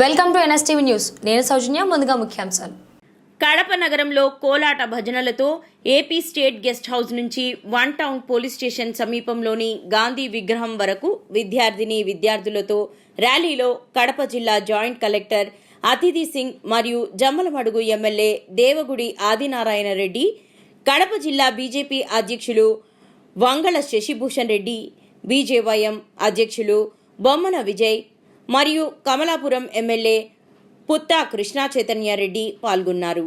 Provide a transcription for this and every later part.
Welcome to NSTV news. నేను సౌజన్య ముందుగా ముఖ్యాంశాలు. కడప నగరంలో కోలాట భజనలతో ఏపీ స్టేట్ గెస్ట్ హౌస్ నుంచి వన్ టౌన్ పోలీస్ స్టేషన్ సమీపంలోని గాంధీ విగ్రహం వరకు విద్యార్థిని విద్యార్థులతో ర్యాలీలో కడప జిల్లా జాయింట్ కలెక్టర్ అతిథి సింగ్ మరియు జమ్మలమడుగు ఎమ్మెల్యే దేవగుడి ఆదినారాయణ రెడ్డి కడప జిల్లా బీజేపీ అధ్యక్షులు వంగళ శశిభూషణ్ రెడ్డి బీజేవైఎం అధ్యక్షులు బొమ్మన విజయ్ మరియు కమలాపురం ఎమ్మెల్యే పుత్తా కృష్ణా చైతన్య రెడ్డి పాల్గొన్నారు.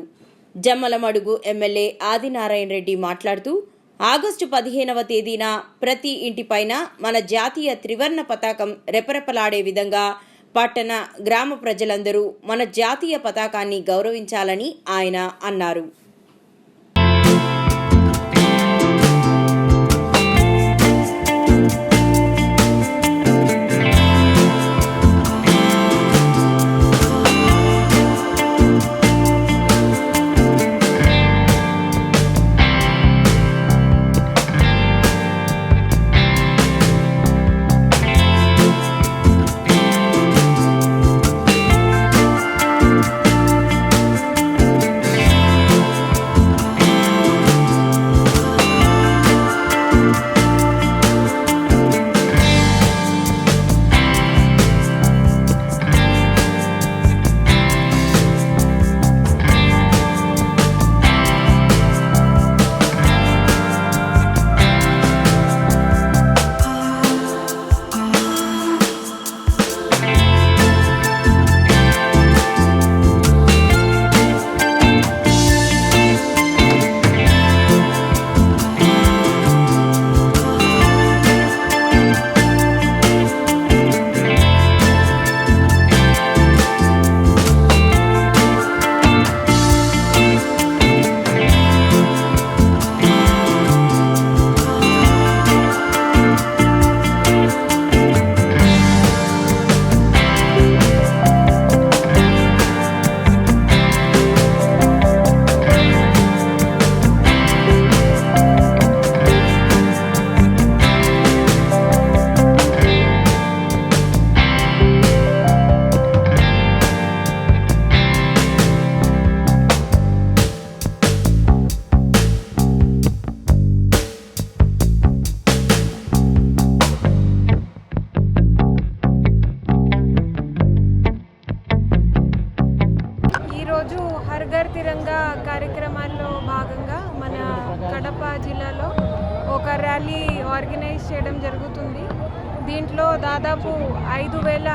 జమ్మలమడుగు ఎమ్మెల్యే ఆదినారాయణ రెడ్డి మాట్లాడుతూ ఆగస్టు పదిహేనవ తేదీన ప్రతి ఇంటిపైన మన జాతీయ త్రివర్ణ పతాకం రెపరెపలాడే విధంగా పట్టణ గ్రామ ప్రజలందరూ మన జాతీయ పతాకాన్ని గౌరవించాలని ఆయన అన్నారు. కార్యక్రమాల్లో భాగంగా మన కడప జిల్లాలో ఒక ర్యాలీ ఆర్గనైజ్ చేయడం జరుగుతుంది. దీంట్లో దాదాపు ఐదు వేల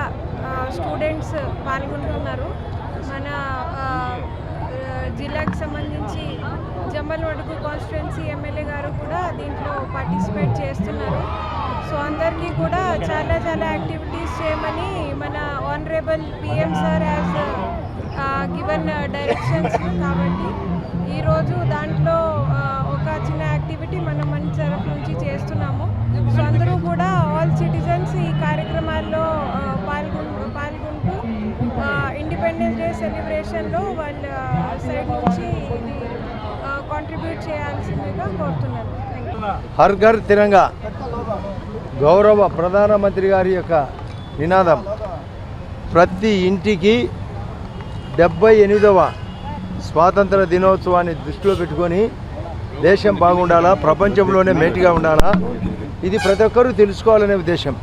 స్టూడెంట్స్ పాల్గొంటున్నారు. మన జిల్లాకు జిల్లాకి సంబంధించి జమ్మల్ వడుగు కాన్స్టిట్యున్సీ ఎమ్మెల్యే గారు కూడా దీంట్లో పార్టిసిపేట్ చేస్తున్నారు. సో అందరికీ కూడా చాలా చాలా యాక్టివిటీస్ చేయమని మన honourable PM sir as given directions uh, కాబట్టి ఈరోజు దాంట్లో ఒక చిన్న యాక్టివిటీ మనం మన తరఫు నుంచి చేస్తున్నాము. సో అందరూ కూడా ఆల్ సిటిజన్స్ ఈ కార్యక్రమాల్లో పాల్గొంటూ పాల్గొంటూ ఇండిపెండెన్స్ డే సెలబ్రేషన్లో వాళ్ళ సైడ్ నుంచి ఇది కాంట్రిబ్యూట్ చేయాల్సిందిగా కోరుతున్నాను. హర్ ఘర్ తిరంగా గౌరవ ప్రధానమంత్రి గారి యొక్క నినాదం. ప్రతి ఇంటికి డెబ్బై ఎనిమిదవ స్వాతంత్ర దినోత్సవాన్ని దృష్టిలో పెట్టుకొని దేశం బాగుండాలా ప్రపంచంలోనే మేటిగా ఉండాలా ఇది ప్రతి ఒక్కరూ తెలుసుకోవాలనే ఉద్దేశం.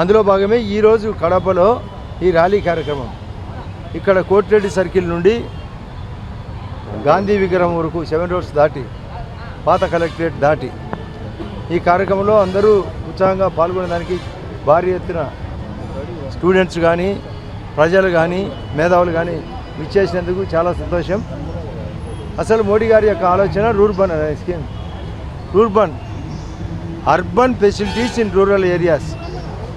అందులో భాగమే ఈరోజు కడపలో ఈ ర్యాలీ కార్యక్రమం. ఇక్కడ కోటిరెడ్డి సర్కిల్ నుండి గాంధీ విగ్రహం వరకు సెవెన్ రోడ్స్ దాటి పాత కలెక్టరేట్ దాటి ఈ కార్యక్రమంలో అందరూ ఉత్సాహంగా పాల్గొనడానికి భారీ ఎత్తున స్టూడెంట్స్ కానీ ప్రజలు కానీ మేధావులు కానీ విచ్చేసినందుకు చాలా సంతోషం. అసలు మోడీ గారి యొక్క ఆలోచన రూర్బన్ అనే scheme. Rurban urban facilities in rural areas.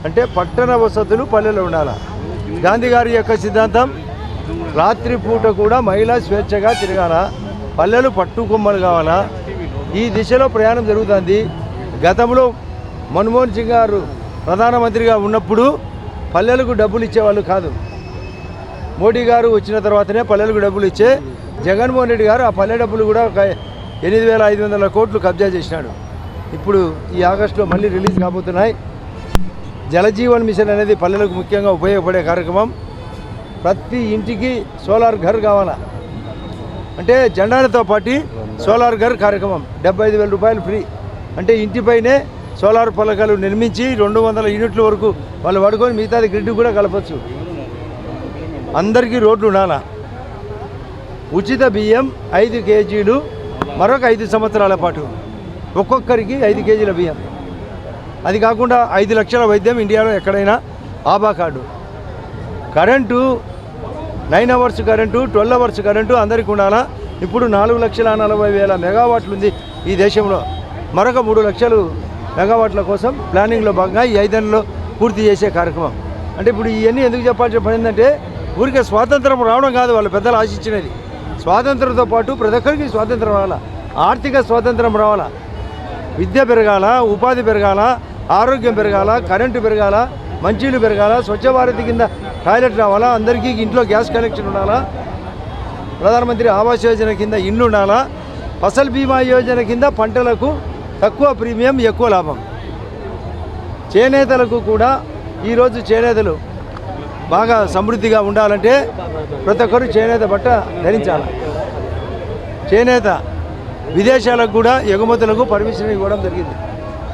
అంటే పట్టణ వసతులు పల్లెలో ఉండాలి. గాంధీ గారి యొక్క సిద్ధాంతం రాత్రిపూట కూడా మహిళా స్వేచ్ఛగా తిరగాల. పల్లెలు పట్టుకొమ్మలు కావాలా. ఈ దిశలో ప్రయాణం జరుగుతుంది. గతంలో మన్మోహన్ సింగ్ గారు ప్రధానమంత్రిగా ఉన్నప్పుడు పల్లెలకు డబ్బులు ఇచ్చేవాళ్ళు కాదు. మోడీ గారు వచ్చిన తర్వాతనే పల్లెలకు డబ్బులు ఇచ్చే జగన్మోహన్ రెడ్డి గారు ఆ పల్లె డబ్బులు కూడా ఒక ఎనిమిది వేల ఐదు వందల కోట్లు కబ్జా చేసినాడు. ఇప్పుడు ఈ ఆగస్టులో మళ్ళీ రిలీజ్ కాబోతున్నాయి. జలజీవన్ మిషన్ అనేది పల్లెలకు ముఖ్యంగా ఉపయోగపడే కార్యక్రమం. ప్రతి ఇంటికి సోలార్ ఘర్ కావాలా? అంటే జెండాలతో పాటు సోలార్ ఘర్ కార్యక్రమం. డెబ్బై ఐదు వేల రూపాయలు ఫ్రీ. అంటే ఇంటిపైనే సోలార్ పలకలు నిర్మించి రెండు వందల యూనిట్ల వరకు వాళ్ళు పడుకొని మిగతాది గ్రిడ్ కూడా కలపచ్చు. అందరికీ రోడ్లు ఉండాలా? ఉచిత బియ్యం ఐదు కేజీలు మరొక ఐదు సంవత్సరాల పాటు. ఒక్కొక్కరికి ఐదు కేజీల బియ్యం. అది కాకుండా ఐదు లక్షల వైద్యం ఇండియాలో ఎక్కడైనా ABHA card. Current nine hours current twelve hours current అందరికీ ఉండాలా? ఇప్పుడు నాలుగు లక్షల నలభై వేల మెగావాట్లు ఉంది ఈ దేశంలో. మరొక మూడు లక్షలు మెగావాట్ల కోసం ప్లానింగ్లో భాగంగా ఈ ఐదేళ్ళలో పూర్తి చేసే కార్యక్రమం. అంటే ఇప్పుడు ఇవన్నీ ఎందుకు చెప్పాల్సిన పని ఏంటంటే ఊరికే స్వాతంత్రం రావడం కాదు వాళ్ళ పెద్దలు ఆశించినది. స్వాతంత్రంతో పాటు ప్రతి ఒక్కరికి స్వాతంత్రం రావాలా? ఆర్థిక స్వాతంత్రం రావాలా? విద్య పెరగాల? ఉపాధి పెరగాల? ఆరోగ్యం పెరగాల? కరెంటు పెరగాల? మంచినీళ్ళు పెరగాల? స్వచ్ఛ భారత్ కింద టాయిలెట్ రావాలా? అందరికీ ఇంట్లో గ్యాస్ కనెక్షన్ ఉండాలా? ప్రధానమంత్రి ఆవాస్ యోజన కింద ఇండ్లు ఉండాలా? ఫసల్ బీమా యోజన కింద పంటలకు తక్కువ ప్రీమియం ఎక్కువ లాభం. చేనేతలకు కూడా ఈరోజు చేనేతలు బాగా సమృద్ధిగా ఉండాలంటే ప్రతి ఒక్కరు చేనేత బట్ట ధరించాలి. చేనేత విదేశాలకు కూడా ఎగుమతులకు పర్మిషన్ ఇవ్వడం జరిగింది.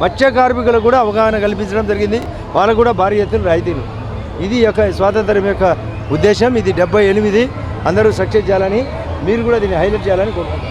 మత్స్య కార్మికులకు కూడా అవగాహన కల్పించడం జరిగింది. వాళ్ళకు కూడా భారీ ఎత్తున రాయితీలు. ఇది యొక్క స్వాతంత్రం యొక్క ఉద్దేశం. ఇది డెబ్బై ఎనిమిది. అందరూ సక్సెస్ చేయాలని మీరు కూడా దీన్ని హైలైట్ చేయాలని కోరుకుంటున్నాను